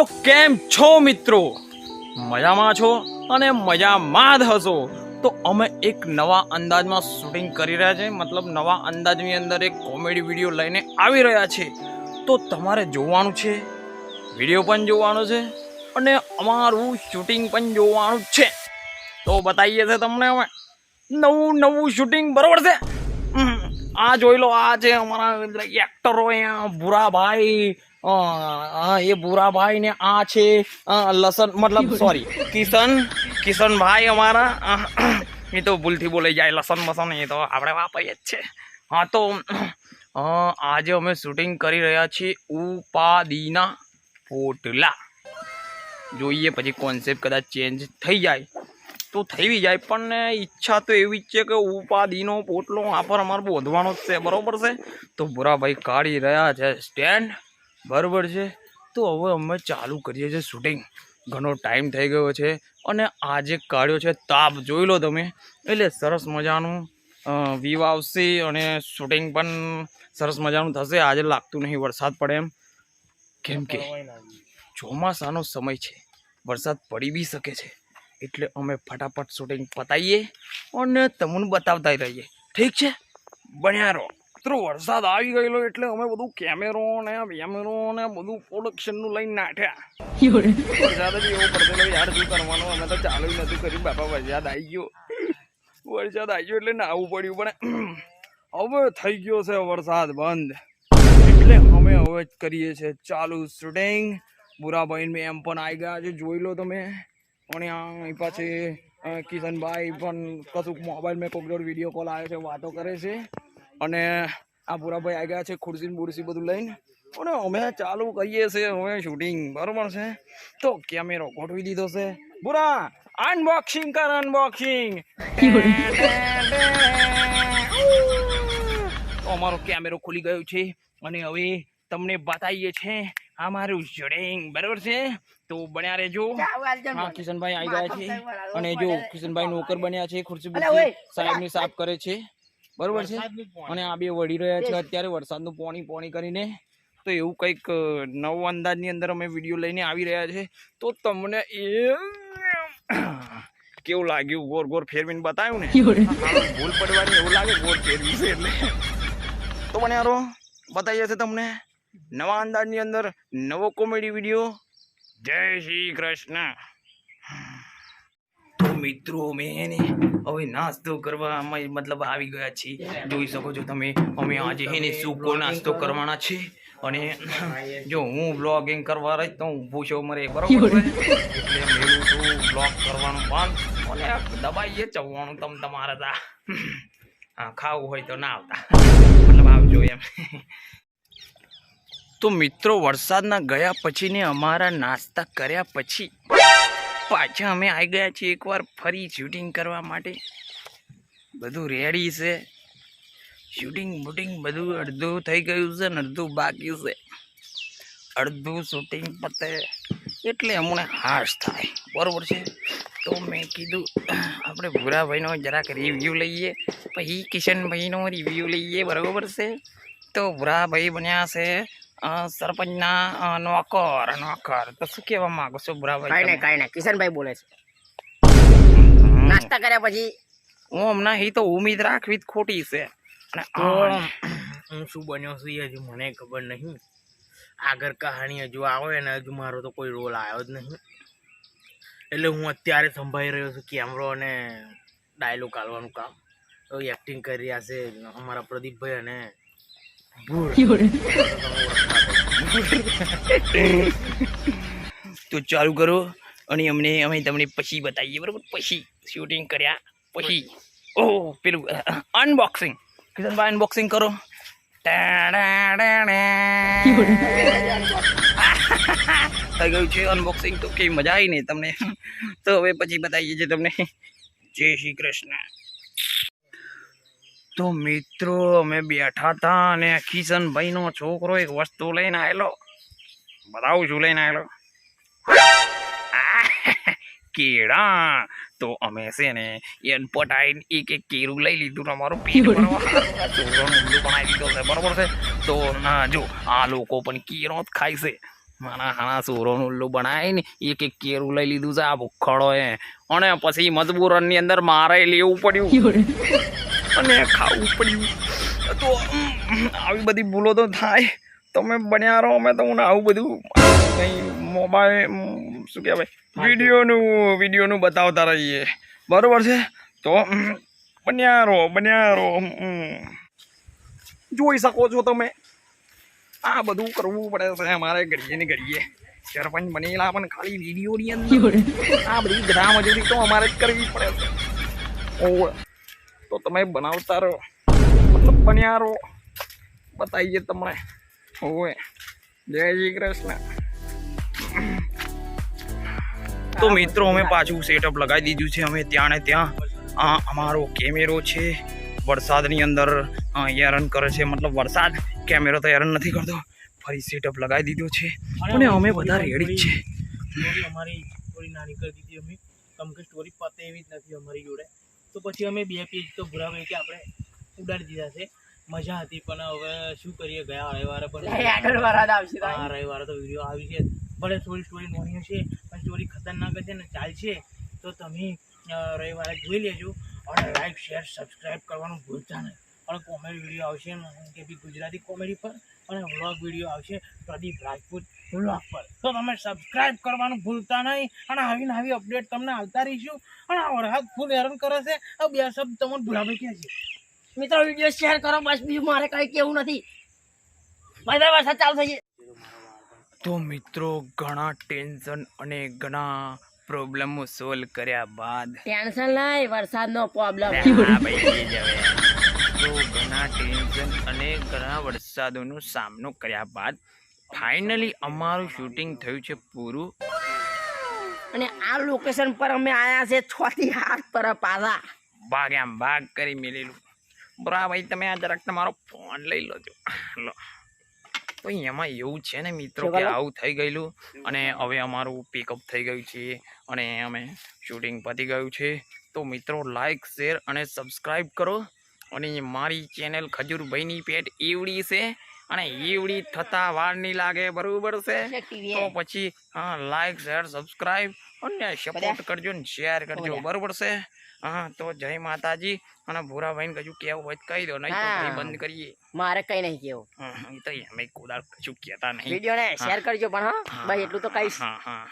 તો કેમ છો મિત્રો? મજામાં છો અને મજામાં જ હશો. તો અમે એક નવા અંદાજમાં શૂટિંગ કરી રહ્યા છે. મતલબ નવા અંદાજની અંદર એક કોમેડી વીડિયો લઈને આવી રહ્યા છે. તો તમારે જોવાનું છે વીડિયો પણ જોવાનો છે અને અમારું શૂટિંગ પણ જોવાનું છે. તો બતાવીએ છે તમને અમે નવું નવું શૂટિંગ બરોબર છે? આ જોઈ લો, આ છે અમારા એક્ટરો અહીંયા ભૂરાભાઈ એ ભૂરાભાઈ ને આ છે અ, લસન મતલબ સોરી કિશન કિશનભાઈ અમારા એ તો ભૂલથી બોલાઈ જાય લસન મસન એ તો આપણે વાપરીએ જ છે. હા તો આજે અમે શૂટિંગ કરી રહ્યા છીએ ઉપાદીના પોટલા. જોઈએ પછી કોન્સેપ્ટ કદાચ ચેન્જ થઈ જાય. તો થઈ બી જાય પણ ઈચ્છા તો એવી જ છે કે ઉપાદીનો પોટલો આ પર અમારે બોંધવાનો જ છે બરોબર છે? તો બુરાભાઈ કાઢી રહ્યા છે સ્ટેન્ડ બરોબર છે? તો હવે અમે ચાલુ કરીએ છીએ શૂટિંગ ઘણો ટાઈમ થઈ ગયો છે અને આજે કાઢ્યો છે તાપ જોઈ લો તમે. એટલે સરસ મજાનું વ્યૂ આવશે અને શૂટિંગ પણ સરસ મજાનું થશે. આજે લાગતું નહીં વરસાદ પડે એમ. કેમ કે ચોમાસાનો સમય છે. વરસાદ પડી બી શકે છે. એટલે અમે ફટાફટ શૂટિંગ પતાવીએ અને તમને બતાવતા રહીએ. ઠીક છે? બન્યા રહો. મિત્રો વરસાદ આવી ગયેલો એટલે અમે બધું કેમેરો ને વેમેરો ને બધું પ્રોડક્શનનું લઈને નાઠ્યા. વરસાદ જ એવો પડતો યાર શું કરવાનું અમે તો ચાલુ નથી કર્યું બાપા વરસાદ આવી ગયો. વરસાદ આવી ગયો એટલે નાવું પડ્યું પણ હવે થઈ ગયો છે વરસાદ બંધ. એટલે અમે હવે જ કરીએ છીએ ચાલુ શૂટિંગ બુરાભાઈ મેં એમ પણ આવી ગયા છે જોઈ લો તમે. અને અહીં પાછી કિશનભાઈ પણ કશુંક મોબાઈલ મેં કોક જોડ વીડિયો કોલ આવે છે વાતો કરે છે. અને આ બુરાભાઈ આવી ગયા છે ખુરશી બુરશી બધું લઈને. અને અમે ચાલુ કહીએ છીએ હવે શૂટિંગ બરાબર છે? તો કેમેરો ગોઠવી દીધો છે. બુરા અનબોક્સિંગ કર અનબોક્સિંગ અમારો કેમેરો ખુલી ગયો છે. અને હવે તમને બતાવીએ છે અમારું જડેંગ બરોબર છે? તો બન્યા રહેજો. હા કિશનભાઈ આવી ગયા છે. અને જો કિશનભાઈ નોકર બન્યા છે ખુરશી સાહેબ સાહેબની સાફ કરે છે. બરોબર છે? અને આ બે વળી રહ્યા છે અત્યારે વરસાદનું પોણી પોણી કરીને. તો એવું કંઈક અ, નવો અંદાજની અંદર અમે વીડિયો લઈને આવી રહ્યા છે. તો તમને એ કેવું લાગ્યું? ગોર ગોર ફેરવીને બતાવ્યું ને? ભૂલ પડવાની એવું લાગે ગોર ફેરવી છે એટલે. તો મને યારો બતાવી જશે તમને નવા અંદાજની અંદર નવો કોમેડી વીડિયો. જય શ્રી કૃષ્ણ. મિત્રો અમે ને હવે નાસ્તો કરવા અમે મતલબ આવી ગયા છીએ. જોઈ શકો છો તમે અમે આજે એને સૂકો નાસ્તો કરવાના છે. અને જો હું બ્લોગિંગ કરવા રહી તો હું ભૂસો મરે બરોબર એટલે મેલું છું બ્લોગ કરવાનું પણ અને દબાઈએ ચવવાનું તમ તમારે તા. હા ખાવું હોય તો ના આવતા. મતલબ આવજો એમ. તો મિત્રો વરસાદના ગયા પછી ને અમારા નાસ્તા કર્યા પછી પાછા અમે આવી ગયા છીએ એકવાર ફરી શૂટિંગ કરવા માટે. બધું રેડી છે. શૂટિંગ બુટિંગ બધું અડધું થઈ ગયું છે ને અડધું બાકી છે. અડધું શૂટિંગ પતે એટલે અમને હાશ થાય. બરોબર છે? તો મેં કીધું, આપણે ભૂરાભાઈનો જરાક રિવ્યૂ લઈએ. પછી કિશનભાઈનો રિવ્યૂ લઈએ, બરોબર છે? તો ભૂરાભાઈ બન્યા છે સરપંચના નોકર નોકર તો શું કહેવા માંગો છો ભૂરાભાઈ કાંઈ? નહીં કાંઈ નહીં કિશનભાઈ બોલે છે. નાસ્તા કર્યા પછી? હું હમણાં હી તો ઉમ્મીદ રાખવી જ ખોટી છે. અને હું શું બન્યો છું એ હજુ મને ખબર નહીં. આગળ કહાણી હજુ આવે ને હજુ મારો તો કોઈ રોલ આવ્યો જ નહીં. એટલે હું અત્યારે સંભાળી રહ્યો છું કેમેરો અને ડાયલોગ કાઢવાનું કામ. તો એક્ટિંગ કરી રહ્યા છે અમારા પ્રદીપભાઈ અને તો ચાલુ કરો અને અમને અમે તમને પછી બતાવીએ, બરાબર? પછી શૂટિંગ કર્યા, પછી. ઓહ પેલું અનબોક્સિંગ કિશનભાઈ અનબોક્સિંગ કરો. થઈ ગયું છે અનબોક્સિંગ તો કઈ મજા આવી નહીં તમને. તો હવે પછી બતાવીએ છીએ તમને. જય શ્રી કૃષ્ણ. તો મિત્રો અમે બેઠા હતા અને કિશનભાઈનો છોકરો એક વસ્તુ લઈને આવેલો બતાવું છું લઈને આવેલો કેળા. તો અમે છે ને એન આવીને એક એક કેરું લઈ લીધું અમારું ઊંધું બનાવી દીધો છે બરોબર છે? તો ના જો આ લોકો પણ કેરો જ ખાય છે. મારા હાણા સોરોનું ઉલ્લું બનાવી ને એક એક કેરું લઈ લીધું છે આ ભૂખડો એ અને પછી મજબૂરનની અંદર મારે લેવું પડ્યું. અને ખાવું પડ્યું તો આવી બધી ભૂલો તો થાય. તમે બન્યા રહો અમે તો હું આવું બધું કંઈ મોબાઈલ શું કહેવાય વિડીયોનું વિડીયોનું બતાવતા રહીએ. બરાબર છે? તો બન્યા રહો બન્યા રહો જોઈ શકો છો તમે. આ બધું કરવું પડે છે અમારે ઘડીએ ને ઘડીએ. સરપંચ બનેલા પણ ખાલી વિડીયોની અંદર. આ બધી ગ્રામ મજૂરી તો અમારે જ કરવી પડે છે. ઓવે તો તમે બનાવતા રહો. મતલબ બન્યા રહો. બતાવીએ તમને. ઓવે જય શ્રી કૃષ્ણ. તો મિત્રો અમે પાછું સેટઅપ લગાવી દીધું છે. અમે ત્યાં ને ત્યાં આ અમારો કેમેરો છે. વરસાદની અંદર હેરાન કરે છે. મતલબ વરસાદ કેમેરો તો હેરાન નથી કરતો. ફરી સેટઅપ લગાવી દીધો છે. અને અમે બધા રેડી જ છે. અમારી થોડી નાની કરી દીધી અમે. કમ કે સ્ટોરી પતે એવી જ નથી અમારી જોડે. તો પછી અમે બે પેજ તો ભૂરાભાઈ કે આપણે ઉડાડી દીધા છે. મજા હતી પણ હવે શું કરીએ ગયા રવિવારે પણ હા રવિવારે તો વીડિયો આવી છે. ભલે થોડી સ્ટોરી નોની હશે પણ સ્ટોરી ખતરનાક હશે ને ચાલશે તો તમે રવિવારે જોઈ લેજો. અને લાઈક શેર સબસ્ક્રાઈબ કરવાનું ભૂલતા નહીં. અને કોમેડી વીડિયો આવશે કે બી ગુજરાતી કોમેડી પર અને વ્લોગ વીડિયો આવશે. પ્રદીપ રાજપૂત વ્લોગ પર. તો તમે સબસ્ક્રાઈબ કરવાનું ભૂલતા નહીં અને આવી ને આવી અપડેટ તમને આવતા રહીશું. અને આ વરસાદ ફૂલ હેરાન કરે છે. આ બે શબ્દ તમને ભૂલાભાઈ કહે છે. મિત્રો વીડિયો શેર કરો બસ બીજું મારે કંઈ કેવું નથી. ભાઈ વરસાદ ચાલુ થઈ તો મિત્રો ઘણા ટેન્શન અને ઘણા પ્રોબ્લેમો સોલ્વ કર્યા બાદ. ટેન્શન નહીં વરસાદનો પ્રોબ્લેમ તો ઘણા ટેન્શન અને ઘણા વરસાદોનો સામનો કર્યા બાદ ફાઇનલી અમારું શૂટિંગ થયું છે પૂરું. અને આ લોકેશન પર અમે આવ્યા છે છ થી આઠ પર પાછા. ભાગ આમ ભાગ કરી મેલેલું. બરા ભાઈ તમે આ જરાક તમારો ફોન લઈ લોજો. લો. તો એમાં એવું છે ને મિત્રો કે આવું થઈ ગયેલું અને હવે અમારું પિકઅપ થઈ ગયું છે અને અમે શૂટિંગ પતી ગયું છે. તો મિત્રો લાઈક શેર અને સબસ્ક્રાઈબ કરો. અને મારી ચેનલ ખજૂરભાઈની પેટ એવડી છે અને એવડી થતા વાર નહીં લાગે બરોબર છે. તો પછી હા લાઈક શેર સબસ્ક્રાઇબ અને સપોર્ટ કરજો ને શેર કરજો બરાબર છે? હા તો જય માતાજી અને ભૂરાભાઈને કજું કેવું હોય કહી દો નહીં તો બંધ કરીએ. મારે કઈ નહીં કેવું. હા, તો અમે કુદાળ કશું કહેતા નહીં. વીડિયો ને શેર કરજો પણ હા. ભાઈ એટલું તો કહીશ. હા હા.